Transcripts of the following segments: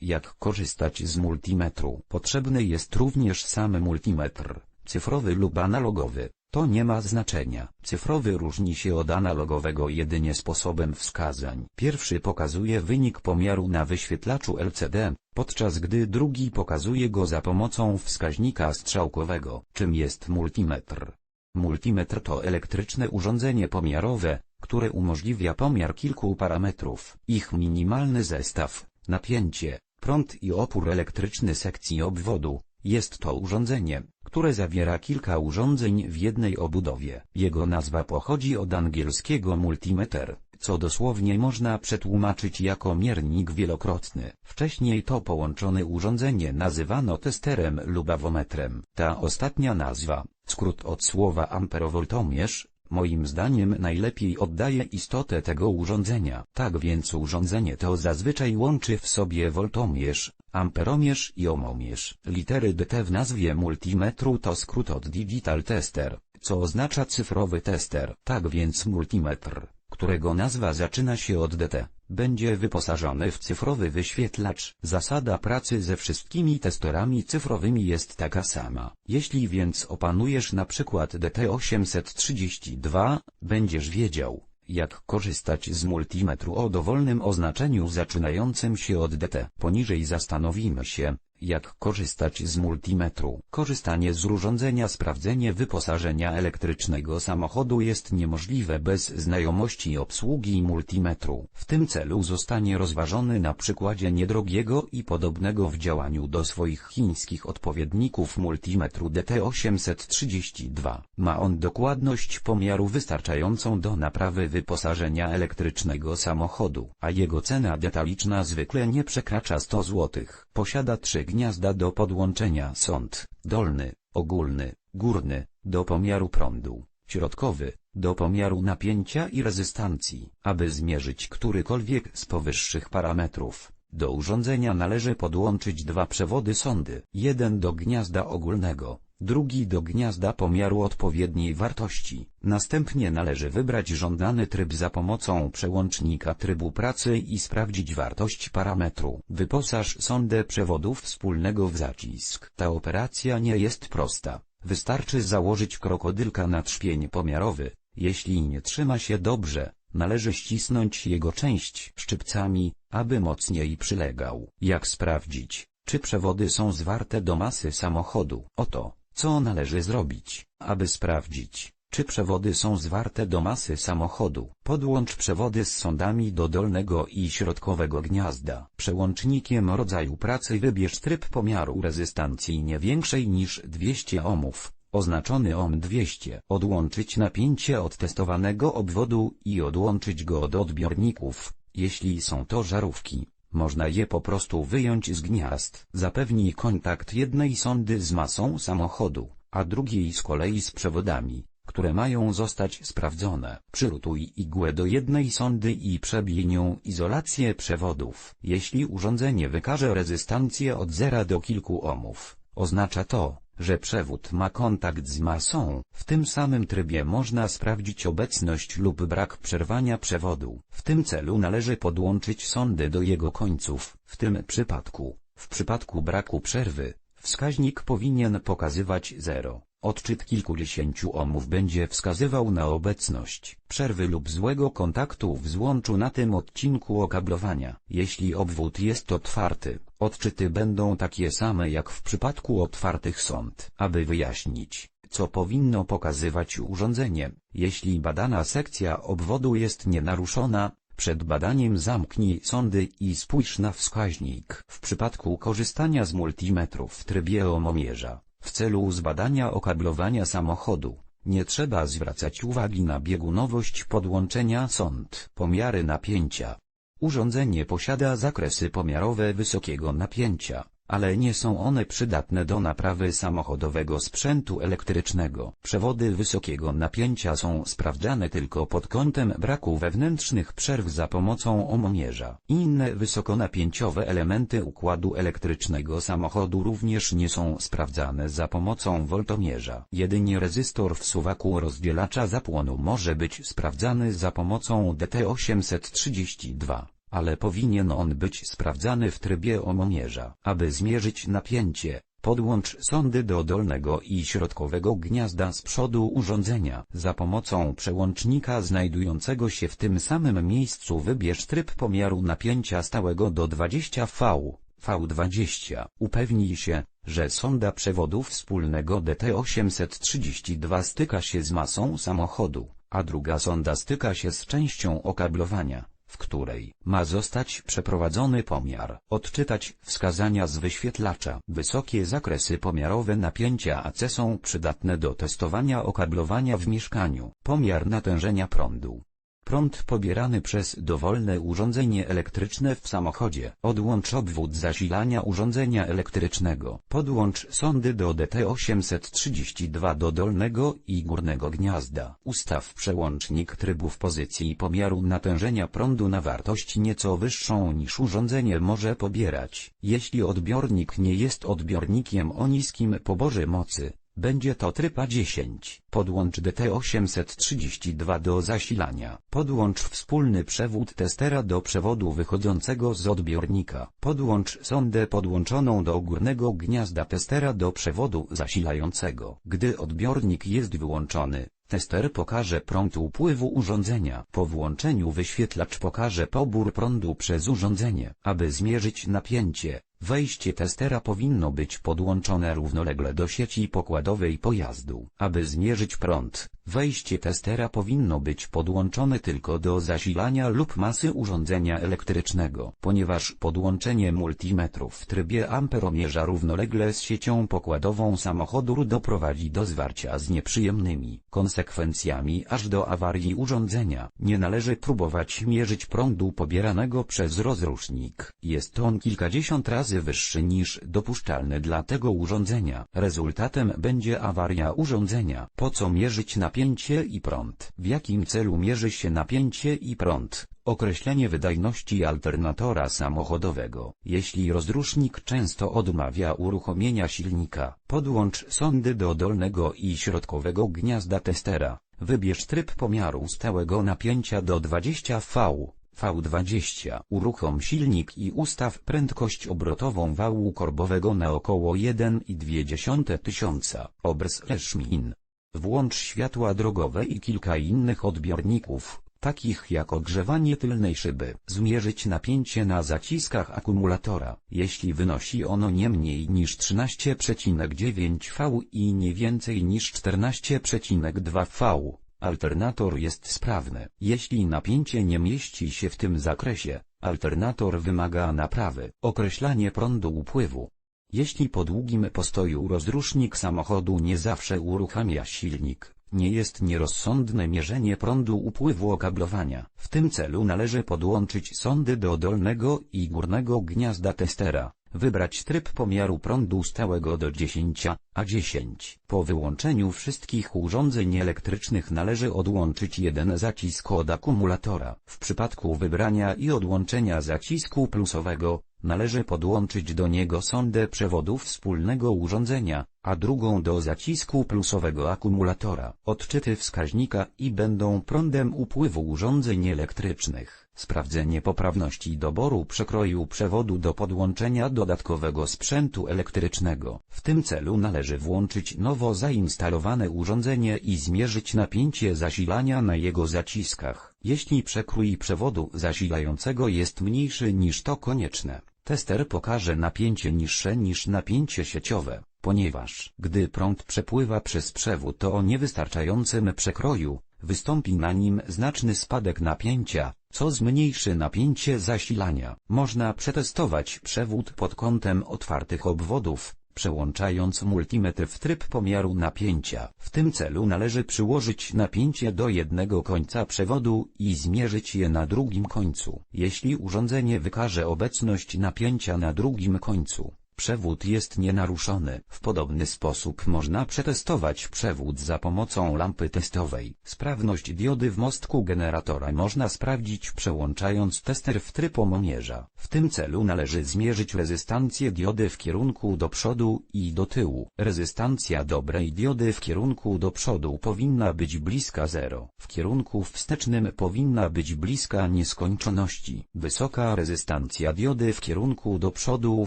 jak korzystać z multimetru. Potrzebny jest również sam multimetr, cyfrowy lub analogowy. To nie ma znaczenia. Cyfrowy różni się od analogowego jedynie sposobem wskazań. Pierwszy pokazuje wynik pomiaru na wyświetlaczu LCD, podczas gdy drugi pokazuje go za pomocą wskaźnika strzałkowego. Czym jest multimetr? Multimetr to elektryczne urządzenie pomiarowe, które umożliwia pomiar kilku parametrów. Ich minimalny zestaw, napięcie, prąd i opór elektryczny sekcji obwodu. Jest to urządzenie, które zawiera kilka urządzeń w jednej obudowie. Jego nazwa pochodzi od angielskiego multimeter, co dosłownie można przetłumaczyć jako miernik wielokrotny. Wcześniej to połączone urządzenie nazywano testerem lub awometrem. Ta ostatnia nazwa, skrót od słowa amperowoltomierz, moim zdaniem najlepiej oddaje istotę tego urządzenia. Tak więc urządzenie to zazwyczaj łączy w sobie woltomierz, amperomierz i ohmomierz. Litery DT w nazwie multimetru to skrót od digital tester, co oznacza cyfrowy tester. Tak więc multimetr, którego nazwa zaczyna się od DT, będzie wyposażony w cyfrowy wyświetlacz. Zasada pracy ze wszystkimi testerami cyfrowymi jest taka sama. Jeśli więc opanujesz na przykład DT832, będziesz wiedział, jak korzystać z multimetru o dowolnym oznaczeniu zaczynającym się od DT. Poniżej zastanowimy się, jak korzystać z multimetru. Korzystanie z urządzenia sprawdzenie wyposażenia elektrycznego samochodu jest niemożliwe bez znajomości obsługi multimetru. W tym celu zostanie rozważony na przykładzie niedrogiego i podobnego w działaniu do swoich chińskich odpowiedników multimetru DT832. Ma on dokładność pomiaru wystarczającą do naprawy wyposażenia elektrycznego samochodu, a jego cena detaliczna zwykle nie przekracza 100 zł. Posiada gniazda do podłączenia sąd, dolny, ogólny, górny, do pomiaru prądu, środkowy, do pomiaru napięcia i rezystancji. Aby zmierzyć którykolwiek z powyższych parametrów, do urządzenia należy podłączyć dwa przewody sondy. Jeden do gniazda ogólnego, drugi do gniazda pomiaru odpowiedniej wartości. Następnie należy wybrać żądany tryb za pomocą przełącznika trybu pracy i sprawdzić wartość parametru. Wyposaż sondę przewodów wspólnego w zacisk. Ta operacja nie jest prosta. Wystarczy założyć krokodylka na trzpień pomiarowy. Jeśli nie trzyma się dobrze, należy ścisnąć jego część szczypcami, aby mocniej przylegał. Jak sprawdzić, czy przewody są zwarte do masy samochodu? Oto, co należy zrobić, aby sprawdzić, czy przewody są zwarte do masy samochodu. Podłącz przewody z sondami do dolnego i środkowego gniazda. Przełącznikiem rodzaju pracy wybierz tryb pomiaru rezystancji nie większej niż 200 ohmów, oznaczony ohm 200. Odłączyć napięcie od testowanego obwodu i odłączyć go od odbiorników, jeśli są to żarówki. Można je po prostu wyjąć z gniazd. Zapewnij kontakt jednej sondy z masą samochodu, a drugiej z kolei z przewodami, które mają zostać sprawdzone. Przyrutuj igłę do jednej sondy i przebij nią izolację przewodów. Jeśli urządzenie wykaże rezystancję od 0 do kilku ohmów, oznacza to, że przewód ma kontakt z masą. W tym samym trybie można sprawdzić obecność lub brak przerwania przewodu. W tym celu należy podłączyć sondy do jego końców. W tym przypadku, w przypadku braku przerwy, wskaźnik powinien pokazywać 0. Odczyt kilkudziesięciu ohmów będzie wskazywał na obecność przerwy lub złego kontaktu w złączu na tym odcinku okablowania. Jeśli obwód jest otwarty, odczyty będą takie same jak w przypadku otwartych sąd. Aby wyjaśnić, co powinno pokazywać urządzenie, jeśli badana sekcja obwodu jest nienaruszona, przed badaniem zamknij sondy i spójrz na wskaźnik. W przypadku korzystania z multimetru w trybie ohmomierza, w celu zbadania okablowania samochodu, nie trzeba zwracać uwagi na biegunowość podłączenia sond. Pomiary napięcia. Urządzenie posiada zakresy pomiarowe wysokiego napięcia, ale nie są one przydatne do naprawy samochodowego sprzętu elektrycznego. Przewody wysokiego napięcia są sprawdzane tylko pod kątem braku wewnętrznych przerw za pomocą omomierza. Inne wysokonapięciowe elementy układu elektrycznego samochodu również nie są sprawdzane za pomocą woltomierza. Jedynie rezystor w suwaku rozdzielacza zapłonu może być sprawdzany za pomocą DT832 ale powinien on być sprawdzany w trybie omomierza. Aby zmierzyć napięcie, podłącz sondy do dolnego i środkowego gniazda z przodu urządzenia. Za pomocą przełącznika znajdującego się w tym samym miejscu wybierz tryb pomiaru napięcia stałego do 20V. V20. Upewnij się, że sonda przewodu wspólnego DT832 styka się z masą samochodu, a druga sonda styka się z częścią okablowania w której ma zostać przeprowadzony pomiar. Odczytać wskazania z wyświetlacza. Wysokie zakresy pomiarowe napięcia AC są przydatne do testowania okablowania w mieszkaniu. Pomiar natężenia prądu. Prąd pobierany przez dowolne urządzenie elektryczne w samochodzie. Odłącz obwód zasilania urządzenia elektrycznego. Podłącz sondy do DT832 do dolnego i górnego gniazda. Ustaw przełącznik trybu w pozycji pomiaru natężenia prądu na wartość nieco wyższą niż urządzenie może pobierać. Jeśli odbiornik nie jest odbiornikiem o niskim poborze mocy, będzie to tryb A10. Podłącz DT832 do zasilania. Podłącz wspólny przewód testera do przewodu wychodzącego z odbiornika. Podłącz sondę podłączoną do górnego gniazda testera do przewodu zasilającego. Gdy odbiornik jest wyłączony, Tester pokaże prąd upływu urządzenia. Po włączeniu wyświetlacz pokaże pobór prądu przez urządzenie. Aby zmierzyć napięcie, wejście testera powinno być podłączone równolegle do sieci pokładowej pojazdu. Aby zmierzyć prąd, wejście testera powinno być podłączone tylko do zasilania lub masy urządzenia elektrycznego. Ponieważ podłączenie multimetru w trybie amperomierza równolegle z siecią pokładową samochodu doprowadzi do zwarcia z nieprzyjemnymi konsekwencjami aż do awarii urządzenia. Nie należy próbować mierzyć prądu pobieranego przez rozrusznik. Jest on kilkadziesiąt razy wyższy niż dopuszczalny dla tego urządzenia. Rezultatem będzie awaria urządzenia. Po co mierzyć napięcie i prąd? W jakim celu mierzy się napięcie i prąd? Określenie wydajności alternatora samochodowego. Jeśli rozrusznik często odmawia uruchomienia silnika, podłącz sondy do dolnego i środkowego gniazda testera. Wybierz tryb pomiaru stałego napięcia do 20V. V20. Uruchom silnik i ustaw prędkość obrotową wału korbowego na około 1,2 tysiąca. Obrs Szmin. Włącz światła drogowe i kilka innych odbiorników, takich jak ogrzewanie tylnej szyby. Zmierzyć napięcie na zaciskach akumulatora. Jeśli wynosi ono nie mniej niż 13,9 V i nie więcej niż 14,2 V, alternator jest sprawny. Jeśli napięcie nie mieści się w tym zakresie, alternator wymaga naprawy. Określanie prądu upływu. Jeśli po długim postoju rozrusznik samochodu nie zawsze uruchamia silnik, nie jest nierozsądne mierzenie prądu upływu okablowania. W tym celu należy podłączyć sondy do dolnego i górnego gniazda testera, wybrać tryb pomiaru prądu stałego do 10 a 10. Po wyłączeniu wszystkich urządzeń elektrycznych należy odłączyć jeden zacisk od akumulatora. W przypadku wybrania i odłączenia zacisku plusowego, należy podłączyć do niego sondę przewodu wspólnego urządzenia, a drugą do zacisku plusowego akumulatora. Odczyty wskaźnika i będą prądem upływu urządzeń elektrycznych. Sprawdzenie poprawności doboru przekroju przewodu do podłączenia dodatkowego sprzętu elektrycznego. W tym celu należy włączyć nowo zainstalowane urządzenie i zmierzyć napięcie zasilania na jego zaciskach. Jeśli przekrój przewodu zasilającego jest mniejszy niż to konieczne, tester pokaże napięcie niższe niż napięcie sieciowe, ponieważ gdy prąd przepływa przez przewód o niewystarczającym przekroju, wystąpi na nim znaczny spadek napięcia, co zmniejszy napięcie zasilania. Można przetestować przewód pod kątem otwartych obwodów, przełączając multimetr w tryb pomiaru napięcia. W tym celu należy przyłożyć napięcie do jednego końca przewodu i zmierzyć je na drugim końcu. Jeśli urządzenie wykaże obecność napięcia na drugim końcu, Przewód jest nienaruszony. W podobny sposób można przetestować przewód za pomocą lampy testowej. Sprawność diody w mostku generatora można sprawdzić przełączając tester w tryb omomierza. W tym celu należy zmierzyć rezystancję diody w kierunku do przodu i do tyłu. Rezystancja dobrej diody w kierunku do przodu powinna być bliska zero. W kierunku wstecznym powinna być bliska nieskończoności. Wysoka rezystancja diody w kierunku do przodu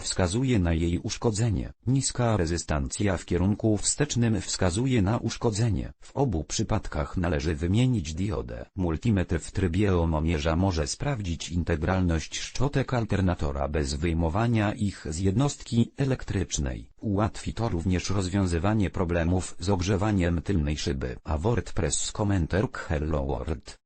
wskazuje na jej uszkodzenie. Niska rezystancja w kierunku wstecznym wskazuje na uszkodzenie. W obu przypadkach należy wymienić diodę. Multimetr w trybie omomierza może sprawdzić integralność szczotek alternatora bez wyjmowania ich z jednostki elektrycznej. Ułatwi to również rozwiązywanie problemów z ogrzewaniem tylnej szyby. A WordPress Commenter Hello World